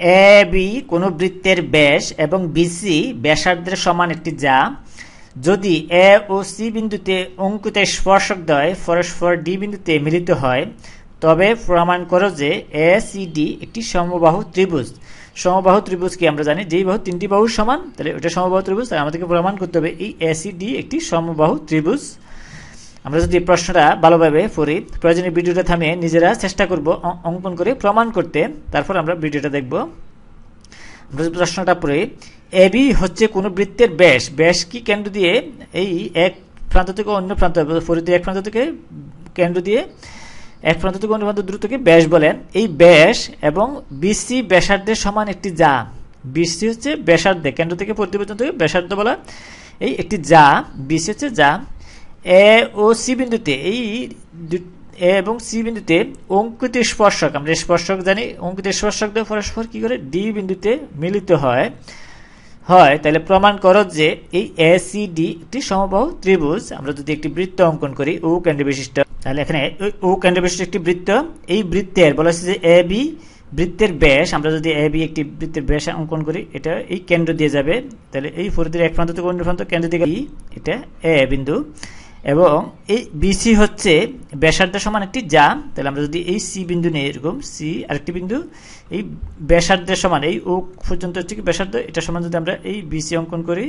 A B কোনো বৃত্তের ব্যাস এবং বিসি ব্যাসার্ধের সমান একটি যা। যদি এ ও সি বিন্দুতে অঙ্কুতে স্পর্শক দ্বয় পরস্পর ডি বিন্দুতে মিলিত হয়, তবে প্রমাণ করো যে এ সি ডি একটি সমবাহু ত্রিভুজ। সমবাহু ত্রিভুজ কি আমরা জানি? যেই বাহু তিনটি বাহু সমান, তাহলে ওটা সমবাহু ত্রিভুজ, তাহলে আমাদেরকে প্রমাণ করতে হবে এই এ সি ডি একটি সমবাহু ত্রিভুজ। আমরা যদি প্রশ্নটা ভালোভাবে পড়ি, প্রয়োজনীয় ভিডিওটা থামিয়ে নিজেরা চেষ্টা করব অঙ্কন করে প্রমাণ করতে। তারপর আমরা ভিডিওটা দেখব। আমরা যদি প্রশ্নটা পড়ি এবি হচ্ছে কোনো বৃত্তের ব্যাস। ব্যাস কি কেন্দ্র দিয়ে এই এক প্রান্ত থেকে অন্য প্রান্ত পরিধি এক প্রান্ত থেকে কেন্দ্র দিয়ে এক প্রান্ত থেকে অন্য প্রান্ত দূরত্বকে ব্যাস বলেন। এই ব্যাস এবং বিসি ব্যাসার্ধের সমান একটি যা। বিসি হচ্ছে ব্যাসার্ধে, কেন্দ্র থেকে পরিধি পর্যন্ত ব্যাসার্ধ বলা এই একটি যা। বিসি হচ্ছে যা। এ ও সি বিন্দুতে, এই এ এবং সি বিন্দুতে অঙ্কিত স্পর্শক, আমরা স্পর্শক জানি অঙ্কিত স্পর্শক দিয়ে পরস্পর কি করে? ডি বিন্দুতে মিলিত হয়। হয়, তাহলে প্রমাণ করো যে এই এ, সি, ডি একটি সমবাহু ত্রিভুজ। আমরা যদি একটি বৃত্ত অঙ্কন করি, ও কেন্দ্র বিশিষ্ট, তাহলে এখানে ও কেন্দ্র বিশিষ্ট একটি বৃত্ত, এই বৃত্তের, বলা হচ্ছে যে এ, বি বৃত্তের ব্যাস, আমরা যদি এ, বি একটি বৃত্তের ব্যাস অঙ্কন করি, এটা এই কেন্দ্র দিয়ে যাবে। তাহলে এই পরিধির এক প্রান্ত থেকে অন্য প্রান্ত কেন্দ্র দিকে, এটা এ বিন্দু। এবং এই বিসি হচ্ছে ব্যাসার্ধ সমান একটি যা তাহলে আমরা যদি এই সি বিন্দু নিই, এরকম সি আরেকটি বিন্দু, এই ব্যাসার্ধের সমান, এই ও পর্যন্ত হচ্ছে কি ব্যাসার্ধ, এটা সমান যদি আমরা এই বিসি অঙ্কন করি,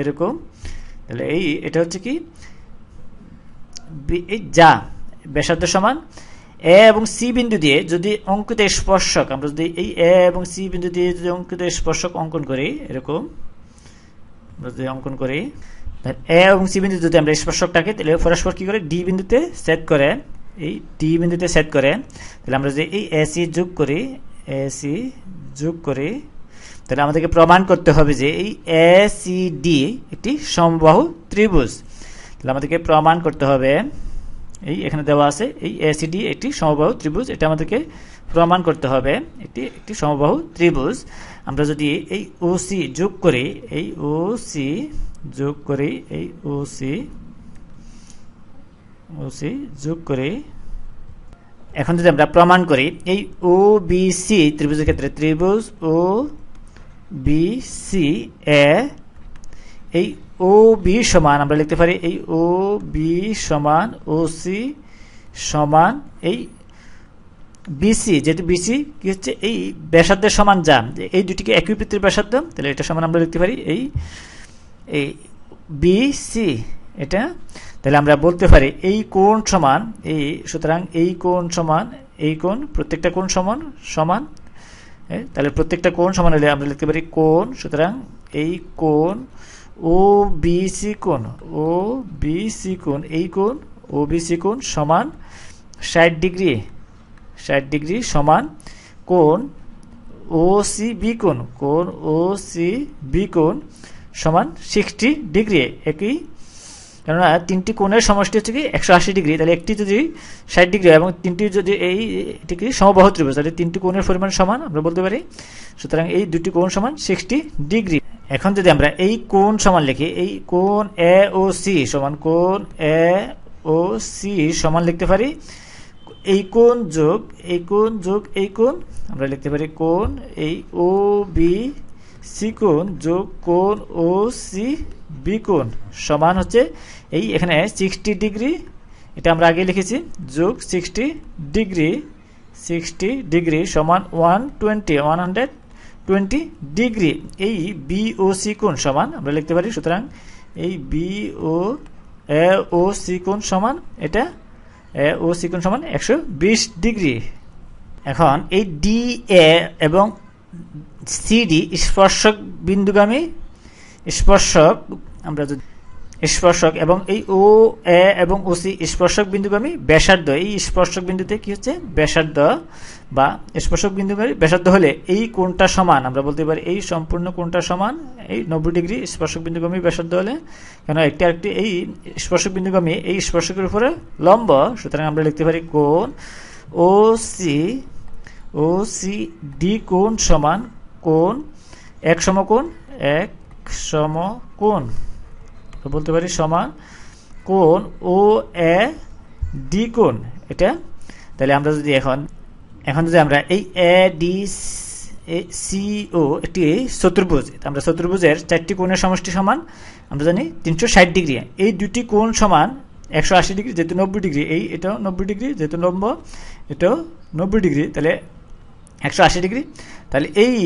এরকম, তাহলে এই, এটা হচ্ছে কি এই যা, ব্যাসার্ধ সমান। এ এবং সি বিন্দু দিয়ে যদি অঙ্কিত স্পর্শক, আমরা যদি এই এ এবং সি বিন্দু দিয়ে যদি অঙ্কিত স্পর্শক অঙ্কন করি, এরকম, আমরা যদি অঙ্কন করি এ এবং সি বিন্দু যদি আমরা স্পর্শকটাকে, তাহলে পরস্পর কি করে? ডি বিন্দুতে সেট করে, এই ডি বিন্দুতে সেট করে, তাহলে আমরা যদি এই এসি যোগ করি এসি যোগ করি, তাহলে আমাদেরকে প্রমাণ করতে হবে যে এই এ সি ডি একটি সমবাহু ত্রিভুজ। তাহলে আমাদেরকে প্রমাণ করতে হবে, এই এখানে দেওয়া আছে, এই এসিডি একটি সমবাহু ত্রিভুজ, এটা আমাদেরকে প্রমাণ করতে হবে, এটি একটি সমবাহু ত্রিভুজ। আমরা যদি এই ওসি যোগ করি, এই ওসি যোগ করি এই ওসি ওসি যোগ করি এখন যদি আমরা প্রমাণ করি, এই ও বি সি ত্রিভুজের ক্ষেত্রে ত্রিভুজ ও বি সি এ এই ও বি সমান আমরা লিখতে পারি এই ও বি সমান ও সি সমান এই বিসি যেহেতু বিসি কি হচ্ছে? এই ব্যাসার্ধের সমান যা এই দুটিকে একই বৃত্তের ব্যাসার্ধ তাহলে এটা সমান আমরা লিখতে পারি এই এই বিসি এটা? তাহলে আমরা বলতে পারি এই কোণ সমান, এই, সুতরাং এই কোণ সমান, এই কোণ, প্রত্যেকটা কোণ সমান সমান তাহলে প্রত্যেকটা কোণ সমান হলে আমরা লিখতে পারি কোণ, সুতরাং এই কোণ ও বিসি কোণ ও বিসি কোণ, এই কোণ ও বিসি কোণ সমান ষাট ডিগ্রি ষাট ডিগ্রি সমান কোণ ও সি বি কোণ কোণ ও সি বি কোণ সমান সিক্সটি ডিগ্রি একই? কেননা তিনটি কোণের সমষ্টি হচ্ছে কি একশো আশি ডিগ্রি তাহলে একটি যদি ষাট ডিগ্রি এবং তিনটি যদি এই, এটি কি সমবাহু ত্রিভুজ, তাহলে তিনটি কোণের পরিমাণ সমান, আমরা বলতে পারি? সুতরাং এই দুটি কোণ সমান সিক্সটি ডিগ্রি এখন যদি আমরা এই কোণ সমান লিখি, এই কোণ এ ও সি সমান কোণ এ ও সি সমান লিখতে পারি, এই কোণ যোগ, এই কোণ যোগ, এই কোণ, আমরা লিখতে পারি কোণ এই ও বি সি কোণ যোগ কোণ ও সি বি কোণ সমান হচ্ছে এই এখানে সিক্সটি ডিগ্রি। এটা আমরা আগে লিখেছি। যোগ সিক্সটি ডিগ্রি। সিক্সটি ডিগ্রি সমান one twenty one hundred twenty degree. এই বি ও সি কোণ সমান, আমরা লিখতে পারি, সুতরাং এই বি ও এ ও সি কোণ সমান, এটা এ ও সি কোণ সমান একশো বিশ ডিগ্রি। এখন এই ডি এ এবং সিডি, স্পর্শক বিন্দুগামী, স্পর্শক, আমরা যদি স্পর্শক এবং এই ও, এ এবং ও, সি, স্পর্শক বিন্দুগামী, ব্যাসার্ধ। এই স্পর্শক বিন্দুতে কি হচ্ছে? ব্যাসার্ধ বা স্পর্শক বিন্দুগামী, ব্যাসার্ধ হলে এই কোণটা সমান, আমরা বলতে পারি এই সম্পূর্ণ কোণটা সমান, এই নব্বই ডিগ্রি স্পর্শক বিন্দুগামী, ব্যাসার্ধ হলে। কেন একটি আরেকটি এই স্পর্শক বিন্দুগামী, এই স্পর্শকের উপরে লম্ব, সুতরাং আমরা লিখতে পারি কোণ O C O C D কোণ সমান কোণ? এক সমকোণ এক সমকোণ। বলতে পারি সমান কোণ ও এ ডি কোণ। এটা? তাহলে আমরা যদি এখন এখন যদি আমরা এই এ, ডি সিও একটি চতুর্ভুজ, আমরা চতুর্ভুজের চারটি কোণের সমষ্টি সমান, আমরা জানি তিনশো ষাট ডিগ্রি। এই দুটি কোণ সমান একশো আশি ডিগ্রি, যেহেতু নব্বই ডিগ্রি, এই এটাও নব্বই ডিগ্রি, যেহেতু নম্বর এটাও নব্বই ডিগ্রি। তাহলে একশো আশি ডিগ্রি। তাহলে এই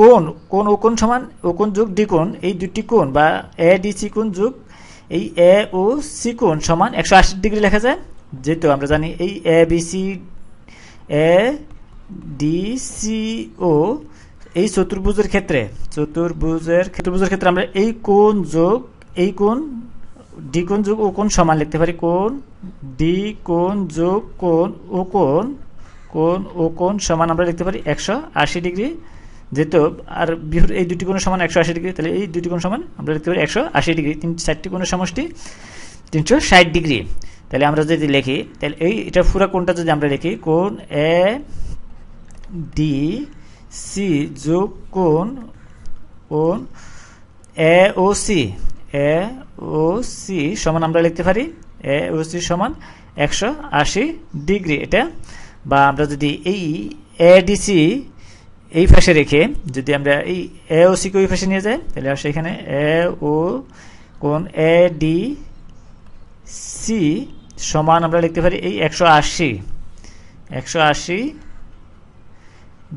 কোণ কোণ ও কোণ সমান ও কোণ যোগ ডি কোণ, এই দুটি কোণ বা এ, ডি, সি কোণ যোগ এই এ ও সি কোণ সমান একশো আশি ডিগ্রি লেখা যায়। যেহেতু আমরা জানি এই A, B, C, A, D, C ও এই চতুর্ভুজের ক্ষেত্রে, চতুর্ভুজের চতুর্ভুজের ক্ষেত্রে আমরা এই কোণ যোগ, এই কোণ, ডি কোণ যোগ ও কোণ সমান লিখতে পারি। কোণ, ডি কোণ যোগ কোণ ও কোণ কোণ ও কোন সমান আমরা লিখতে পারি একশো আশি ডিগ্রি। যেহেতু আর বিহুর এই দুটি কোণের সমান একশো আশি ডিগ্রি, তাহলে এই দুটি কোণ সমান আমরা লিখতে পারি একশো আশি ডিগ্রি। তিন চারটি কোণের সমষ্টি তিনশো ষাট ডিগ্রি। তাহলে আমরা যদি লিখি, তাহলে এই এটা পুরো কোণটা যদি আমরা লিখি, কোণ এ ডি সি যোগ কোণ কোণ এ ও সি। এ ও সি সমান আমরা লিখতে পারি, এ ও সি সমান একশো আশি ডিগ্রি। এটা বা আমরা যদি এই এ ডি সি এই পাশে রেখে যদি আমরা এই এ ও সিকে ওই পাশে নিয়ে যাই, তাহলে আসে এখানে এ ও কোন এ ডি সি সমান আমরা লিখতে পারি এই একশো আশি। একশো আশি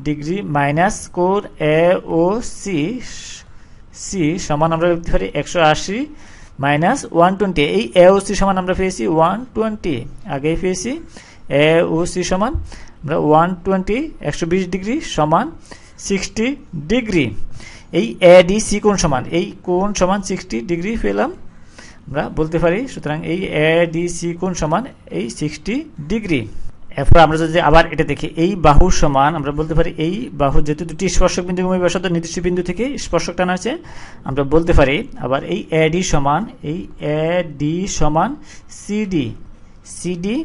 ডিগ্রি মাইনাস কোর এ ও সি সি সমান আমরা লিখতে পারি একশো আশি মাইনাস ওয়ান টোয়েন্টি। এই এ ও সি সমান আমরা পেয়েছি ওয়ান টোয়েন্টি। আগেই পেয়েছি। এ ও সি সমান, আমরা ওয়ান টোয়েন্টি একশো বিশ ডিগ্রি সমান সিক্সটি ডিগ্রি। এই এ ডি সি কোণ সমান, এই কোণ সমান সিক্সটি ডিগ্রি পেলাম, আমরা বলতে পারি, সুতরাং এই এ ডি সি কোণ সমান এই সিক্সটি ডিগ্রি। এরপর আমরা যদি আবার এটা দেখি, এই বাহু সমান, আমরা বলতে পারি এই বাহু যেহেতু দুটি স্পর্শক বিন্দু ভূমি ব্যাসার্ধ নির্দিষ্ট বিন্দু থেকে স্পর্শক টানা আছে, আমরা বলতে পারি আবার এই এ ডি সমান, এই এ ডি সমান সিডি সিডি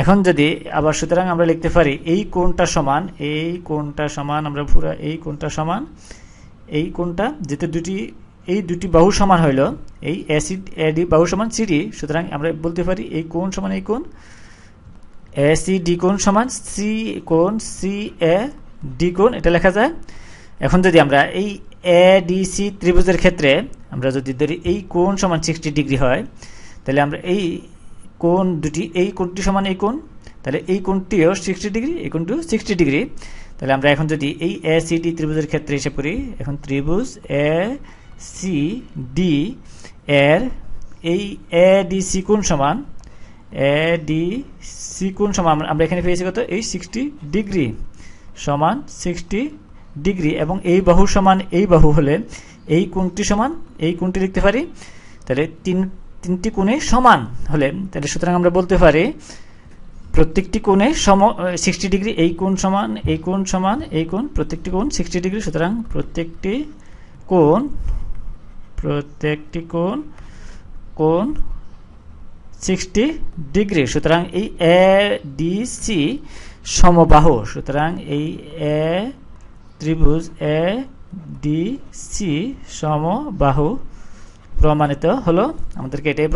এখন যদি আবার সুতরাং আমরা লিখতে পারি, এই কোণটা সমান, এই কোণটা সমান, আমরা পুরো এই কোণটা সমান, এই কোণটা যেহেতু দুটি, এই দুটি বাহু সমান হইল, এই অ্যাসিড এডি বাহু সমান সিডি সুতরাং আমরা বলতে পারি এই কোণ সমান এই কোণ এ সি ডি কোণ সমান সি কোণ সি এ ডি কোণ, এটা লেখা যায়। এখন যদি আমরা এই এ ডি সি ত্রিভুজের ক্ষেত্রে আমরা যদি ধরি এই কোণ সমান সিক্সটি ডিগ্রি হয়, তাহলে আমরা এই কোণ দুটি, এই কোণটি সমান এই কোণ, তাহলে এই কোণটিও সিক্সটি ডিগ্রি এই কোণটিও সিক্সটি ডিগ্রি তাহলে আমরা এখন যদি এই এ সি ডি ত্রিভুজের ক্ষেত্রে হিসেব করি এখন ত্রিভুজ এ সি ডি এর এই এ ডি সি কোণ সমান এ ডি সি কোণ সমান, আমরা এখানে পেয়েছি কত? এই সিক্সটি ডিগ্রি সমান সিক্সটি ডিগ্রি এবং এই বাহু সমান এই বাহু হলে এই কোণটি সমান, এই কোণটি লিখতে পারি। তাহলে তিন তিনটি কোণে সমান হলে, তাহলে সুতরাং আমরা বলতে পারি প্রত্যেকটি কোণে সম সিক্সটি ডিগ্রি এই কোণ সমান, এই কোণ সমান, এই কোণ, প্রত্যেকটি কোণ সিক্সটি ডিগ্রি সুতরাং প্রত্যেকটি কোণ প্রত্যেকটি কোণ কোণ সিক্সটি ডিগ্রি সুতরাং এই এ ডি সি সমবাহু, সুতরাং এই এ ত্রিভুজ এ ডি সি সমবাহু প্রমাণিত হলো। আমাদেরকে এটাই